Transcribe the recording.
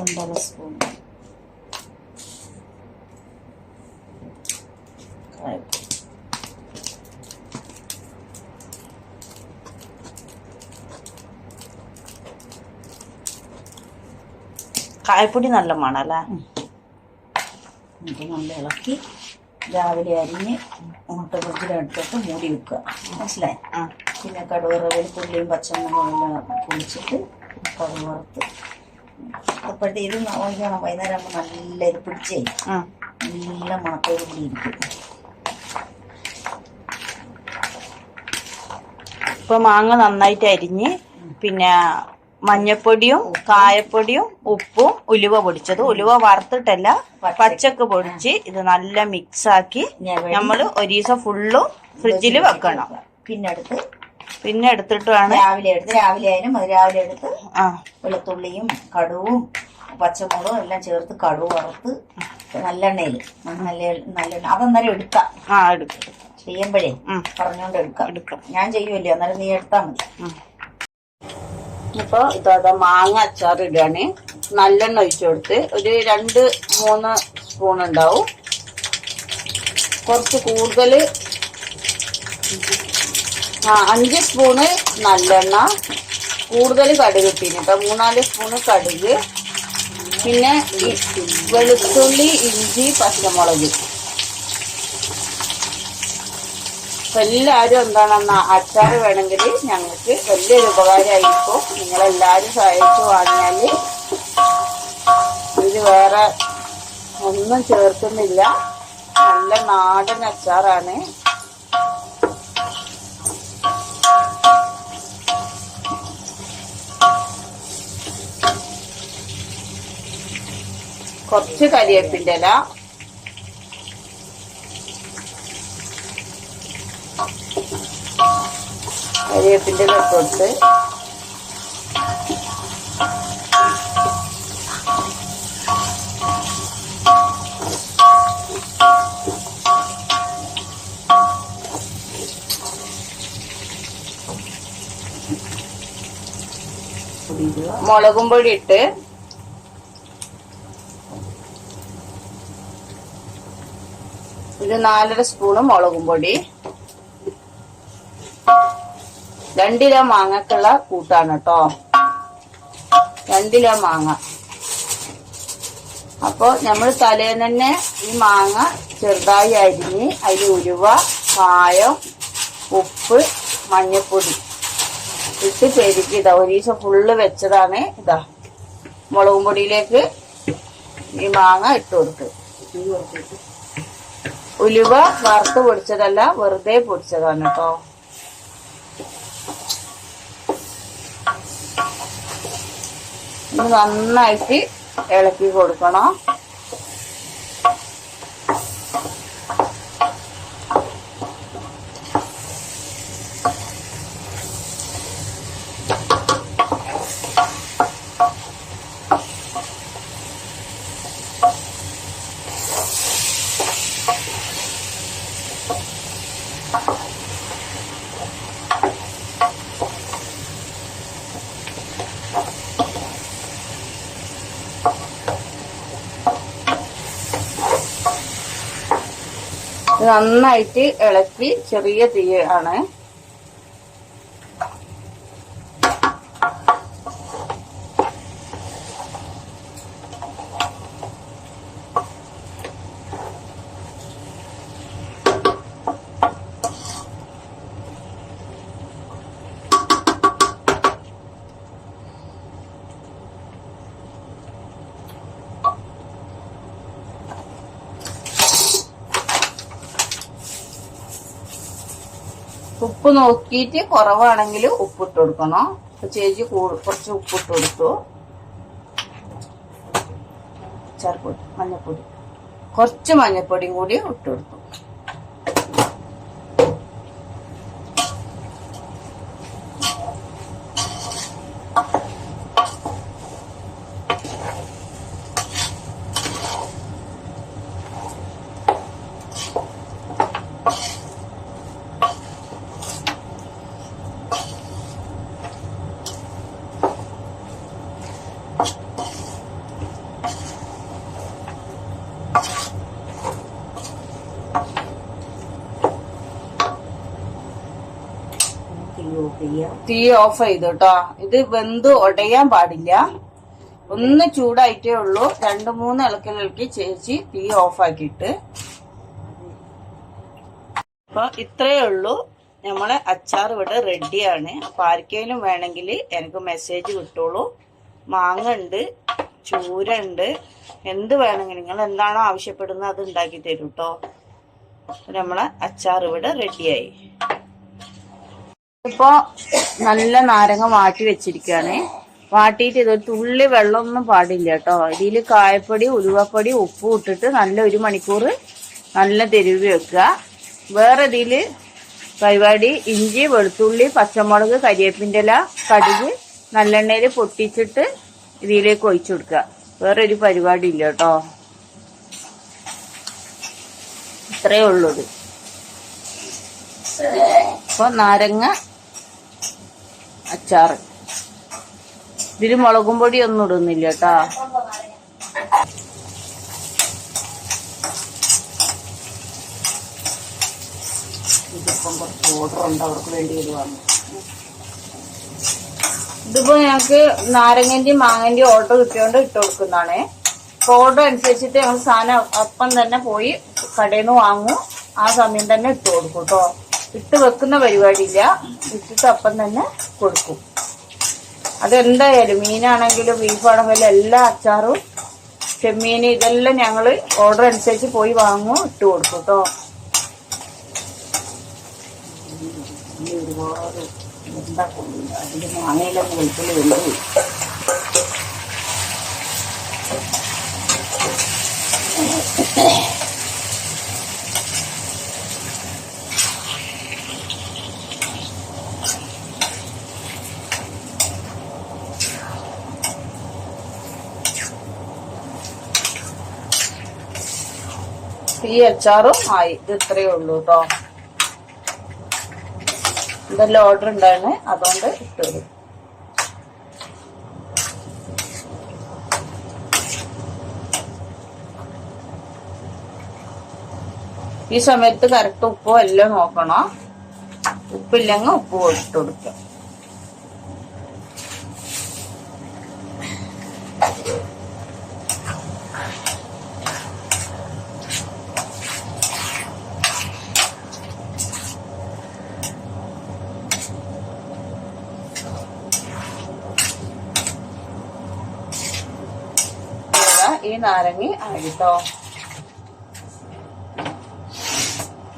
ഒമ്പത് സ്പൂൺ കായപ്പൊടി നല്ല മണല്ലേ എന്നിട്ട് നല്ല ഇളക്കി രാവിലെ അരിഞ്ഞ് മുട്ട ഫ്രിഡ്ജിലെടുത്തിട്ട് മൂടി വെക്കുക. മനസ്സിലായി? ആ. പിന്നെ കടുവറ വെളുത്തുള്ളിയും പച്ചമുളകും പൊളിച്ചിട്ട് കടുവ വറുത്ത് അപ്പോഴത്തെ ഇത് നോക്കണം വൈകുന്നേരം ആകുമ്പോൾ നല്ല ഇത് പിടിച്ചേ നല്ല മണത്തോട് കൂടി ഇരിക്കും. ഇപ്പൊ മാങ്ങ നന്നായിട്ട് അരിഞ്ഞ് പിന്നെ മഞ്ഞപ്പൊടിയും കായപ്പൊടിയും ഉപ്പും ഉലുവ പൊടിച്ചത്. ഉലുവ വറുത്തിട്ടല്ല പച്ചക്ക്. പൊടിച്ച് ഇത് നല്ല മിക്സ് ആക്കി നമ്മൾ ഒരു ദിവസം ഫുള്ളും ഫ്രിഡ്ജിൽ വെക്കണം. പിന്നെ എടുത്ത് പിന്നെ എടുത്തിട്ടാണ് രാവിലെ എടുത്ത് രാവിലെ ആയാലും അത് രാവിലെ എടുത്ത് ആ. വെളുത്തുള്ളിയും കടുവും പച്ചമുളകും എല്ലാം ചേർത്ത് കടുവ് വറുത്ത് നല്ലെണ്ണയിൽ നല്ല നല്ലെണ്ണ അതന്നേരം എടുക്കാം. ആ എടുക്കാം. ചെയ്യുമ്പോഴേ. പറഞ്ഞോണ്ട് എടുക്കാം. എടുക്കാം. ഞാൻ ചെയ്യുമല്ലോ അന്നേരം നീ എടുത്താൽ മതി. ഇപ്പോൾ ഇപ്പൊ ഇതാ മാങ്ങ അച്ചാർ ഇടുകയാണ് നല്ലെണ്ണ ഒഴിച്ചു കൊടുത്ത് ഒരു രണ്ട് മൂന്ന് സ്പൂൺ ഉണ്ടാവും. കുറച്ച് കൂടുതൽ ആ അഞ്ച് സ്പൂണ് നല്ലെണ്ണ. കൂടുതൽ കടുക് ഇട്ടിന് കേട്ടോ മൂന്നാൽ സ്പൂണ് കടുക്. പിന്നെ വെളുത്തുള്ളി ഇഞ്ചി പച്ചമുളക്. എല്ലാവരും എന്താണെന്ന അച്ചാർ വേണമെങ്കിൽ ഞങ്ങൾക്ക് വലിയൊരു ഉപകാരമായിരിക്കും. നിങ്ങളെല്ലാവരും സഹായിച്ചു വാങ്ങിയാൽ ഇത് വേറെ ഒന്നും ചേർക്കുന്നില്ല. നല്ല നാടൻ അച്ചാറാണ്. കുറച്ച് കരിവേപ്പിന്റെ ഇല. കരിവേപ്പിന്റെ ഇല കൊടുത്ത്. മുളകും പൊടി ഇട്ട് ഒരു നാലര സ്പൂണ് മുളകും പൊടി. രണ്ടിലോ മാങ്ങക്കുള്ള കൂട്ടാണ് കേട്ടോ രണ്ടിലോ മാങ്ങ. അപ്പൊ നമ്മൾ തലേന്ന് തന്നെ ഈ മാങ്ങ ചെറുതായി അരിഞ്ഞ് അതിൽ ഉരുവ കായം ഉപ്പ് മഞ്ഞപ്പൊടി ഇട്ട് പെരുക്കി ഇതാ. ഒരു ദിവസം ഫുള്ള് വെച്ചതാണ് ഇതാ. മുളകും പൊടിയിലേക്ക് ഈ മാങ്ങ ഇട്ട് കൊടുത്ത് ഉലുവ വറുത്ത് പൊടിച്ചതല്ല വെറുതെ പൊടിച്ചതാണ് കേട്ടോ നന്നായിട്ട് ഇളക്കി കൊടുക്കണം. നന്നായിട്ട് ഇളക്കി ചെറിയ തീ ഉപ്പ് നോക്കിയിട്ട് കുറവാണെങ്കിൽ ഉപ്പിട്ട് കൊടുക്കണം. ചേച്ചി കുറച്ച് ഉപ്പിട്ട് കൊടുത്തു. ചെറുപ്പൊടി മഞ്ഞപ്പൊടി. കുറച്ച് മഞ്ഞപ്പൊടിയും കൂടി ഇട്ട് തീ ഓഫ് ചെയ്തു കേട്ടോ ഇത് വെന്ത് ഉടയാൻ പാടില്ല. ഒന്ന് ചൂടായിട്ടേ ഉള്ളൂ. രണ്ട് മൂന്ന് ഇളക്കലിളക്കി ചേച്ചി തീ ഓഫ് ആക്കിയിട്ട്. അപ്പൊ ഇത്രയേ ഉള്ളൂ. നമ്മളെ അച്ചാർ ഇവിടെ റെഡിയാണ് അപ്പൊ ആർക്കെങ്കിലും വേണമെങ്കിൽ എനിക്ക് മെസ്സേജ് കിട്ടുള്ളൂ മാങ്ങ ഉണ്ട് ചൂര ഉണ്ട്. എന്ത് വേണമെങ്കിലും നിങ്ങൾ എന്താണോ ആവശ്യപ്പെടുന്നത് അത് ഉണ്ടാക്കി തരും നമ്മളെ അച്ചാർ ഇവിടെ റെഡിയായി ഇപ്പൊ നല്ല നാരങ്ങ വാട്ടി വെച്ചിരിക്കുകയാണ് വാട്ടിയിട്ട് ഇതൊരു തുള്ളി വെള്ളമൊന്നും പാടില്ല കേട്ടോ. ഇതിൽ കായപ്പൊടി ഉലുവപ്പൊടി ഉപ്പും ഇട്ടിട്ട് നല്ല ഒരു മണിക്കൂർ നല്ല തെരുവി വെക്കുക. വേറെ ഇതിൽ പരിപാടി ഇഞ്ചി വെളുത്തുള്ളി പച്ചമുളക് കരിവേപ്പിന്റെ ഇല കടുക് നല്ലെണ്ണയിൽ പൊട്ടിച്ചിട്ട് ഇതിലേക്ക് ഒഴിച്ചു കൊടുക്കുക. വേറെ ഒരു പരിപാടി ഇല്ല കേട്ടോ. ഇത്രയേ ഉള്ളൂ ഇത്. നാരങ്ങ അച്ചാറ്. ഇതിൽ മുളകും പൊടി ഒന്നും ഇടുന്നില്ല കേട്ടാ. ഇതിപ്പം കുറച്ച് ഓർഡർ ഉണ്ട് അവർക്ക് വേണ്ടി ഇടുവാണ്. ഇതിപ്പോ ഞങ്ങക്ക് നാരങ്ങന്റെയും മാങ്ങന്റെയും ഓർഡർ കിട്ടിയോണ്ട് ഇട്ട് കൊടുക്കുന്നതാണ്. ഓർഡർ അനുസരിച്ചിട്ട് ഞങ്ങൾ സാധനം അപ്പം തന്നെ പോയി കടയിൽ നിന്ന് വാങ്ങും. ആ സമയം തന്നെ ഇട്ട് കൊടുക്കും കേട്ടോ. ഇട്ട് വെക്കുന്ന പരിപാടിയില്ല. ഇട്ടിട്ട് അപ്പം തന്നെ കൊടുക്കും. അതെന്തായാലും മീനാണെങ്കിലും ബീഫാണെങ്കിലും എല്ലാ അച്ചാറും ചെമ്മീൻ ഇതെല്ലാം ഞങ്ങൾ ഓർഡർ അനുസരിച്ച് പോയി വാങ്ങും ഇട്ട് കൊടുക്കും കേട്ടോ. ഒരുപാട് ഈ അച്ചാറും ആയി. ഇത് ഇത്രയേ ഉള്ളൂ കേട്ടോ ഇതെല്ലാം ഓർഡർ ഉണ്ടായിരുന്നു. അതുകൊണ്ട് ഇട്ടത് ഈ സമയത്ത് കറക്റ്റ് ഉപ്പും എല്ലാം നോക്കണം. ഉപ്പില്ലെങ്കിൽ ഉപ്പ് ഇട്ട് കൊടുക്കാം. ഈ നാരങ്ങ ആയിട്ടോ